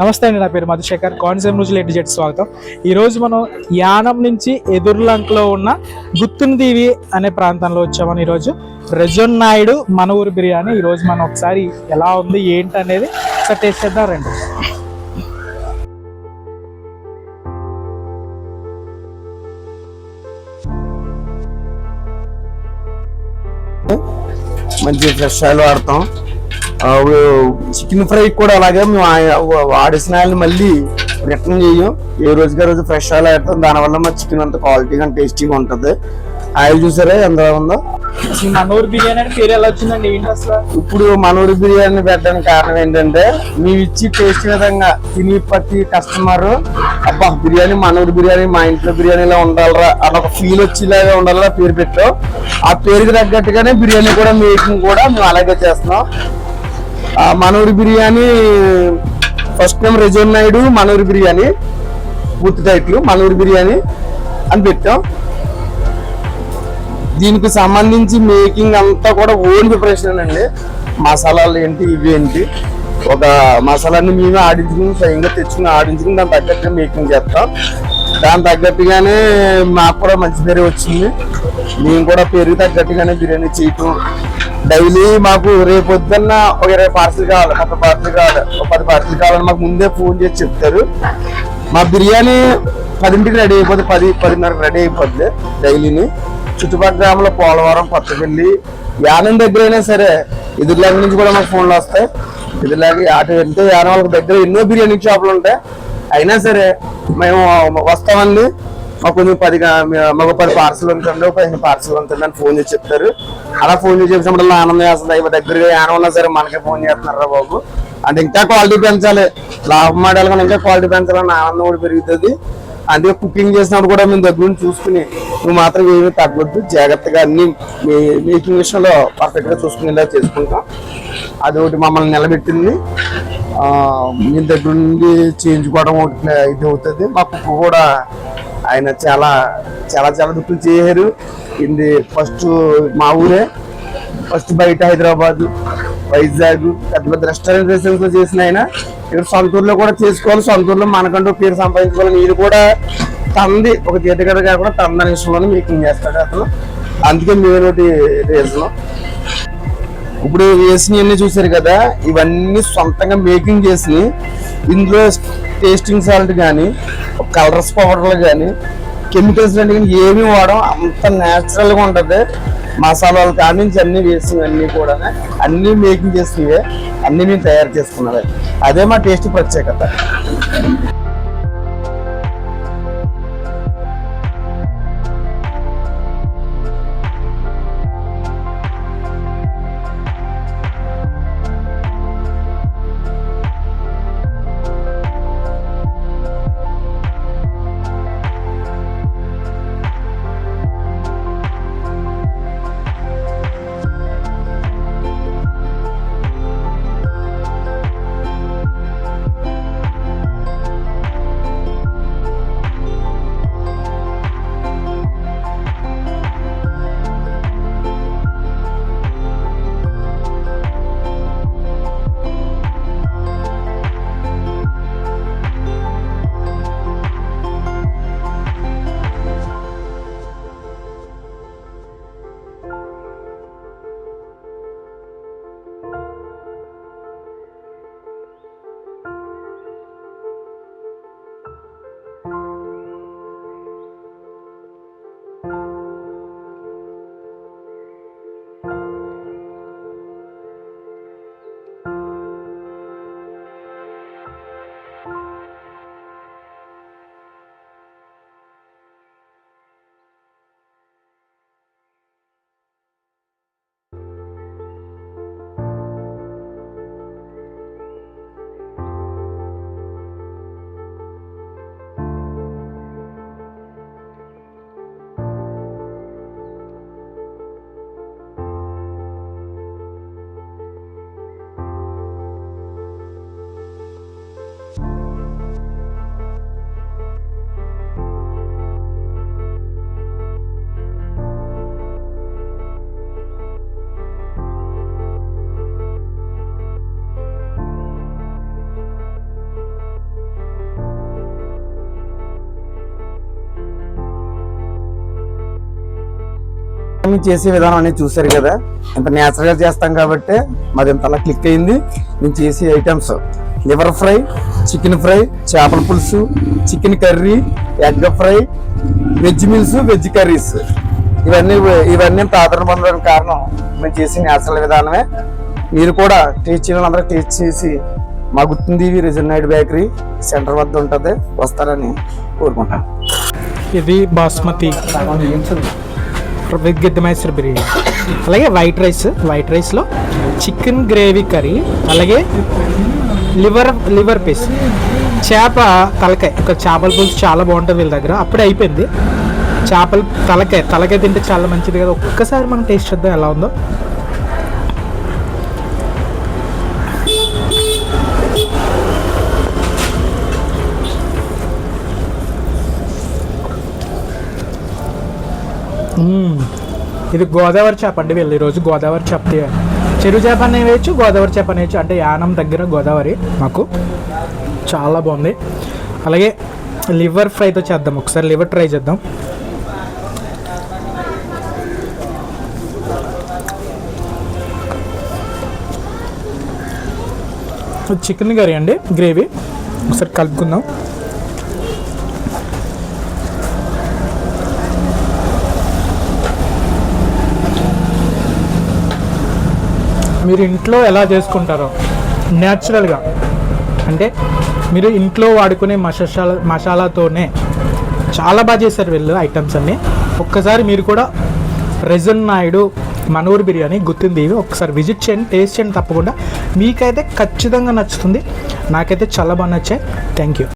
నమస్తే అండి నా పేరు మధుశేఖర్. కోనసీమ నుంచి లెట్ జెట్ స్వాగతం. ఈరోజు మనం యానం నుంచి ఎదుర్లంకలో ఉన్న గుత్తునిదీవి అనే ప్రాంతంలో వచ్చామని ఈరోజు రజన్ నాయుడు మన ఊరు బిర్యానీ. ఈరోజు మనం ఒకసారి ఎలా ఉంది ఏంటి అనేది ఒకసారి టేస్ట్ చేద్దాం రండి. మంచి ఫ్రెష్ ఆయిల్ వాడతాం. చికెన్ ఫ్రై కూడా అలాగే మేము ఆ- వాడేసిన ఆయిల్ని మళ్ళీ రిటర్న్ చేయం. ఏ రోజుకి ఆ రోజు ఫ్రెష్ ఆయిల్ వాడతాం దానివల్ల మా చికెన్ అంత క్వాలిటీగా టేస్టీగా ఉంటుంది. ఆయిల్ చూసారా? ఎంత ఉందో? అసలు మన ఊరు బిర్యానీ పేరు ఎలా వచ్చిందండి? ఇప్పుడు మనూరి బిర్యానీ పెట్టడానికి కారణం ఏంటంటే మేము ఇచ్చి టేస్ట్ విధంగా తిని ప్రతి కస్టమర్ అబ్బా బిర్యానీ మనూరి బిర్యానీ మా ఇంట్లో బిర్యానీలా ఉండాలరా అని ఒక ఫీల్ వచ్చేలాగా ఉండాలరా పేరు పెట్టాం. ఆ పేరుకి తగ్గట్టుగానే బిర్యానీ కూడా మేకింగ్ కూడా మేము అలాగే చేస్తున్నాం. మనూరి బిర్యానీ ఫస్ట్ టైం రెజోన్ నాయుడు మనూరి బిర్యానీ పూర్తి టైట్లు మనూరి బిర్యానీ అని పెట్టాం. దీనికి సంబంధించి మేకింగ్ అంతా కూడా ఓన్ ప్రిపరేషన్ అండి. మసాలాలు ఏంటి ఇవి ఏంటి? ఒక మసాలాన్ని మేమే ఆడించుకుని స్వయంగా తెచ్చుకుని ఆడించుకుని దాని తగ్గట్టుగా మేకింగ్ చేస్తాం. దాని తగ్గట్టుగానే మాకు కూడా మంచి పేరు వచ్చింది. మేము కూడా పెరుగు తగ్గట్టుగానే బిర్యానీ చేయటం. డైలీ మాకు రేపు పొద్దున్న ఒక ఇరవై పార్సల్ కావాలి ముప్పై పార్సల్ కావాలి ఒక పది పార్సల్ కావాలని మాకు ముందే ఫోన్ చేసి చెప్తారు. మా బిర్యానీ పదింటికి రెడీ అయిపోతుంది పది పదిన్నరకు రెడీ అయిపోద్ది డైలీని చుట్టుపక్కల గ్రామంలో పోలవరం కొత్తపల్లి యానం దగ్గర అయినా సరే ఎదురులాగ నుంచి కూడా మాకు ఫోన్లు వస్తాయి. ఎదురులాగ అటు వెళ్తే యానం వాళ్ళకి దగ్గర ఎన్నో బిర్యానీ షాపులు ఉంటాయి. అయినా సరే మేము వస్తామండి. మాకు కొంచెం పదిగా మాకు పది పార్సల్ ఉంటుంది పదిహేను పార్సల్ ఉంటుంది అని ఫోన్ చేసి చెప్తారు. అలా ఫోన్ చేసి చెప్పినప్పుడు ఆనందం వేస్తుంది. ఇవి దగ్గరగా యానం ఉన్నా సరే మనకే ఫోన్ చేస్తున్నారా బాబు? అంటే ఇంకా క్వాలిటీ పెంచాలి. లాభం ఆడాలి కానీ ఇంకా క్వాలిటీ పెంచాలని ఆనందం కూడా పెరుగుతుంది. అందుకే కుకింగ్ చేసినప్పుడు కూడా మేము దగ్గర నుంచి చూసుకుని నువ్వు మాత్రం ఏమీ తగ్గొద్దు. జాగ్రత్తగా అన్ని మేకింగ్ విషయంలో పర్ఫెక్ట్గా చూసుకునేలా చేసుకుంటాం. అది ఒకటి మమ్మల్ని నిలబెట్టింది. మీ దగ్గర నుండి చేయించుకోవడం ఒకటి ఇది అవుతుంది. మా కుక్క కూడా ఆయన చాలా చాలా చాలా దుక్కులు చేశారు. ఇది ఫస్ట్ మా ఊరే. ఫస్ట్ బయట హైదరాబాద్ వైజాగ్ పెద్ద పెద్ద రెస్టారెంట్లో చేసిన ఆయన. ఇక్కడ సొంతూరులో కూడా చేసుకోవాలి. సొంతూరులో మనకంటూ పేరు సంపాదించుకోవాలి. మీరు కూడా తంది ఒక తీర్థగడ కాకుండా తందని విషయంలోనే మేకింగ్ చేస్తాడు అతను. అందుకే మెయిన్ ఒకటి రీజన్ ఇప్పుడు వేసినవన్నీ చూసారు కదా ఇవన్నీ సొంతంగా మేకింగ్ చేసి ఇందులో టేస్టింగ్ సాల్ట్ కానీ కలర్స్ పౌడర్లు కానీ కెమికల్స్ కానీ ఏమి వాడడం అంత న్యాచురల్గా ఉంటుంది. మసాలాలు కానీ నుంచి అన్నీ వేసినవి అన్నీ కూడా అన్నీ మేకింగ్ చేసినవే అన్ని మేము తయారు చేసుకున్నవి. అదే మా టేస్ట్ ప్రత్యేకత. మేము చేసే విధానం అనేది చూసారు కదా. ఇంత న్యాచురల్గా చేస్తాం కాబట్టి మాది ఇంత అలా క్లిక్ అయింది. మేము చేసే items liver fry chicken fry చేపల పులుసు chicken curry egg fry veg meals veg curries ఇవన్నీ ఇవన్నీ ప్రాధాన్యం పొందడానికి కారణం మేము చేసే నేచురల్ విధానమే. మీరు కూడా టేస్ట్ చేయాలని అందరూ టేస్ట్ చేసి మా గుర్తుంది రిజన్ బేకరీ సెంటర్ వద్ద ఉంటుంది వస్తారని కోరుకుంటాను ఇది బాస్మతి. విత్ మైసూర్ బిర్యానీ. అలాగే వైట్ రైస్ వైట్ రైస్లో చికెన్ గ్రేవీ కర్రీ అలాగే లివర్ లివర్ పీస్ చేప తలకాయ. ఒక చేపల పులుసు చాలా బాగుంటుంది వీళ్ళ దగ్గర. అప్పుడే అయిపోయింది. చేపలు తలకాయ. తలకాయ తింటే చాలా మంచిది కదా. ఒక్కసారి మనం టేస్ట్ చేద్దాం ఎలా ఉందో. మ్మ్. ఇది గోదావరి చేప అండి వీళ్ళు ఈరోజు గోదావరి చేప చెరువు చేప అనే వేయచ్చు గోదావరి చేప అనేవచ్చు అంటే యానం దగ్గర గోదావరి మాకు చాలా బాగుంది. అలాగే లివర్ ఫ్రైతో చేద్దాం ఒకసారి లివర్ ట్రై చేద్దాం. చికెన్ కర్రీ అండి గ్రేవీ. ఒకసారి కలుపుకుందాం. మీరు ఇంట్లో ఎలా చేసుకుంటారో న్యాచురల్గా అంటే మీరు ఇంట్లో వాడుకునే మసాలా మసాలాతోనే చాలా బాగా చేశారు వీళ్ళు ఐటమ్స్ అన్నీ. ఒక్కసారి మీరు కూడా రెజన్ నాయుడు మనూర్ బిర్యానీ గుర్తింది ఇవి ఒకసారి విజిట్ చేయండి టేస్ట్ చేయండి తప్పకుండా. మీకైతే ఖచ్చితంగా నచ్చుతుంది. నాకైతే చాలా బాగా నచ్చాయి. Thank you.